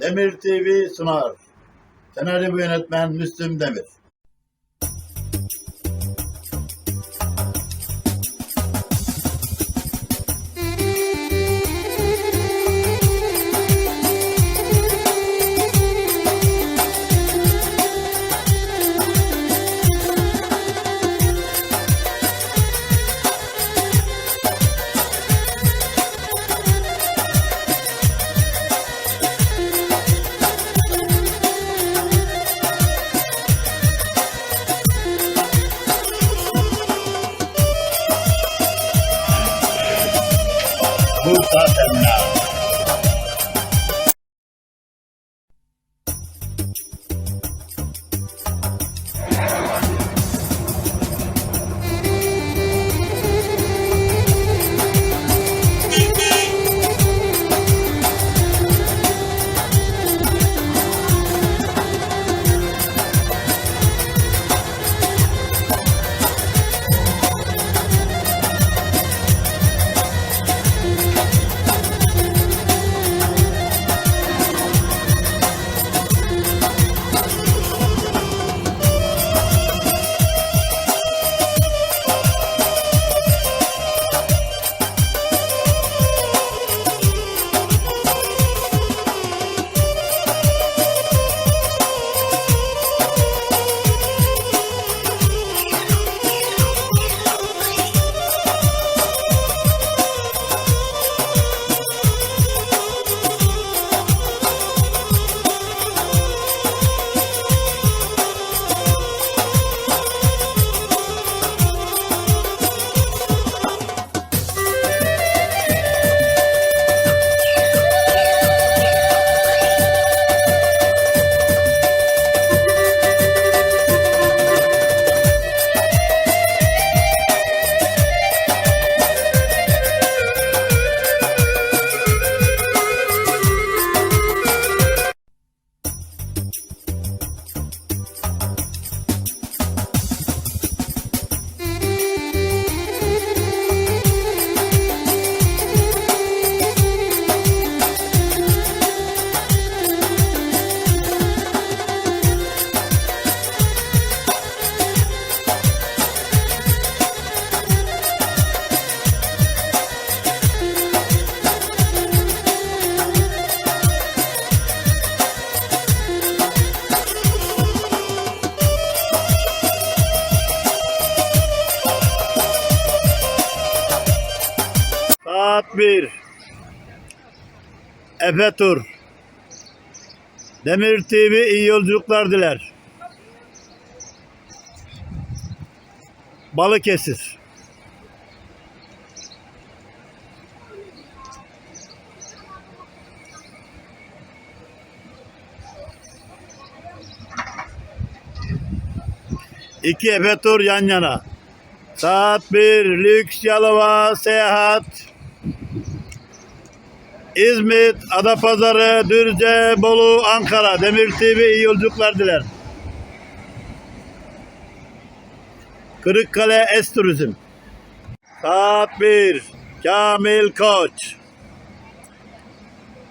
Demir TV sunar. Senaryo yönetmen Müslüm Demir. Saat 1. Efe Tur. Demir TV iyi yolculuklar diler. Balıkesir. İki Efe Tur yan yana. Saat 1. Lüks Yalova Seyahat. İzmit, Adapazarı, Düzce, Bolu, Ankara. Demir TV iyi yolculuklar diler. Kırıkkale Es Turizm. Saat 1. Kamil Koç.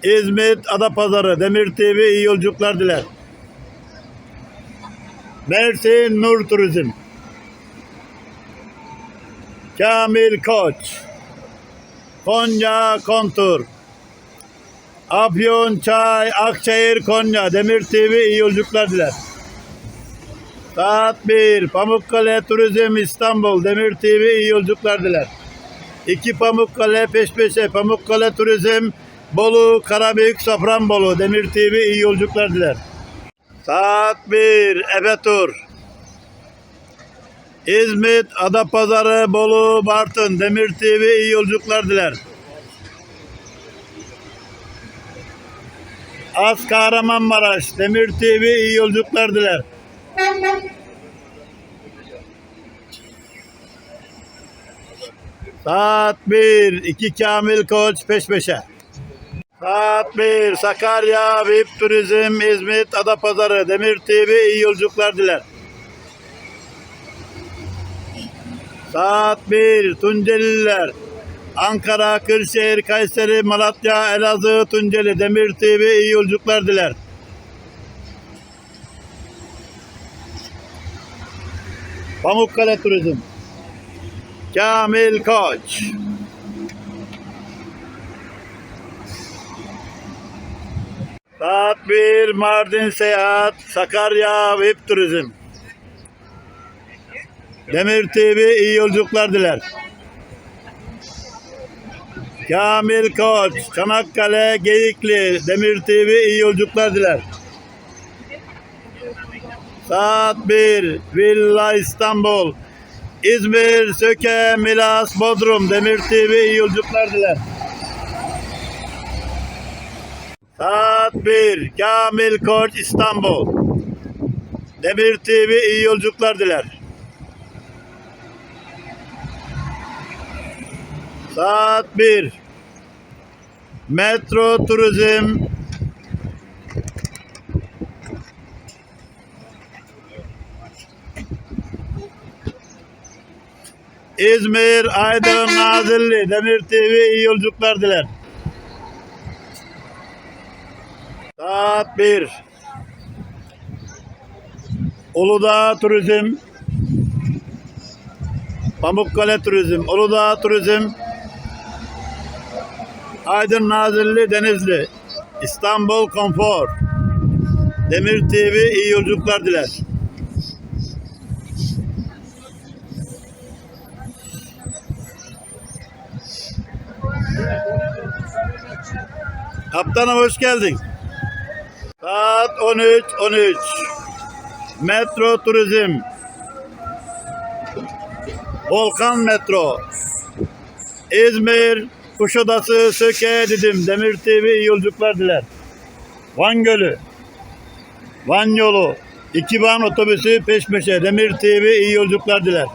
İzmit, Adapazarı. Demir TV iyi yolculuklar diler. Mersin Nur Turizm. Kamil Koç. Konya Kontur. Afyon, Çay, Akçayır, Konya. Demir TV iyi yolculuklar diler. Saat 1. Pamukkale Turizm İstanbul. Demir TV iyi yolculuklar diler. 2 Pamukkale peş peşe. Pamukkale Turizm Bolu, Karabük, Safranbolu. Demir TV iyi yolculuklar diler. Saat 1. Efe Tur. İzmit, Adapazarı, Bolu, Bartın. Demir TV iyi yolculuklar diler. Az Kahramanmaraş, Demir TV iyi yolculuklar diler. Saat 1, 2 Kamil Koç peş peşe. Saat 1, Sakarya, VIP Turizm, İzmit, Adapazarı, Demir TV iyi yolculuklar diler. Saat 1, Tunceliler, Ankara, Kırşehir, Kayseri, Malatya, Elazığ, Tunceli, Demir TV iyi yolculuklar diler. Pamukkale Turizm. Kamil Koç. Saat 1 Mardin Seyahat, Sakarya VIP Turizm. Demir TV iyi yolculuklar diler. Kamil Koç, Çanakkale, Geyikli, Demir TV iyi yolculuklar diler. Saat 1, Villa İstanbul, İzmir, Söke, Milas, Bodrum, Demir TV iyi yolculuklar diler. Saat 1, Kamil Koç, İstanbul. Demir TV iyi yolculuklar diler. Saat 1. Metro Turizm İzmir, Aydın, Nazilli, Demir TV iyi yolculuklar diler. Saat 1. Uludağ Turizm Pamukkale Turizm, Uludağ Turizm Aydın Nazilli Denizli İstanbul Konfor Demir TV iyi yolculuklar diler. Kaptanım hoş geldin. Saat 13 13. Metro Turizm. Volkan Metro. İzmir, Kuşadası, Söke, Didim, Demir TV iyi yolculuklar diler. Van Gölü. Van yolu. İki van otobüsü peş peşe. Demir TV iyi yolculuklar diler.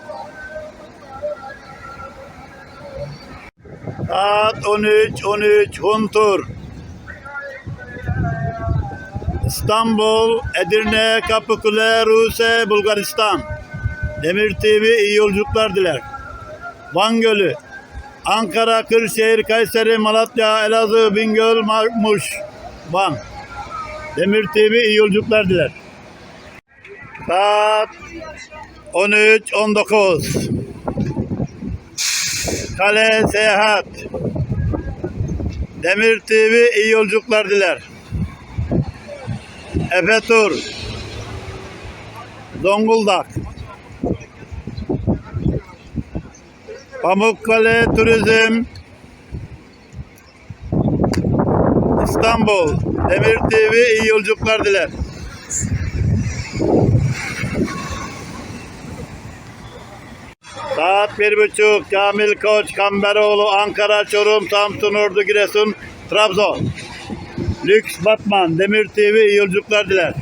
Saat 13 13 Huntur. İstanbul, Edirne, Kapıkule, Ruse, Bulgaristan. Demir TV iyi yolculuklar diler. Van Gölü, Ankara, Kırşehir, Kayseri, Malatya, Elazığ, Bingöl, Ma- Muş, Van. Demir TV iyi yolculuklar diler. Saat 13-19. Kale Seyahat. Demir TV iyi yolculuklar diler. Efe Tur. Zonguldak. Pamukkale Turizm. İstanbul. Demir TV iyi yolculuklar diler. Saat bir buçuk. Kamil Koç, Kamberoğlu, Ankara, Çorum, Samsun, Ordu, Giresun, Trabzon. Lüks Batman, Demir TV iyi yolculuklar diler.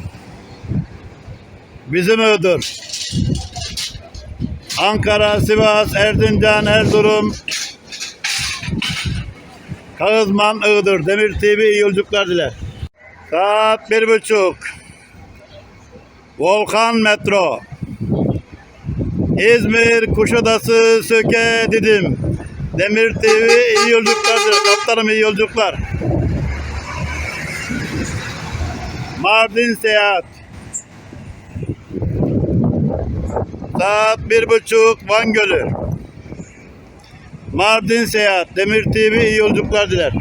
Bizim Iğdır. Ankara, Sivas, Erzincan, Erzurum, Kağızman, Iğdır, Demir TV iyi yolculuklar diler. Saat bir buçuk. Volkan Metro. İzmir, Kuşadası, Söke, Didim. Demir TV iyi yolculuklardır. Kaptanım iyi yolculuklar. Mardin Seyahat. Saat bir buçuk Van Gölü. Mardin Seyahat. Demir TV iyi yolculuklar diler.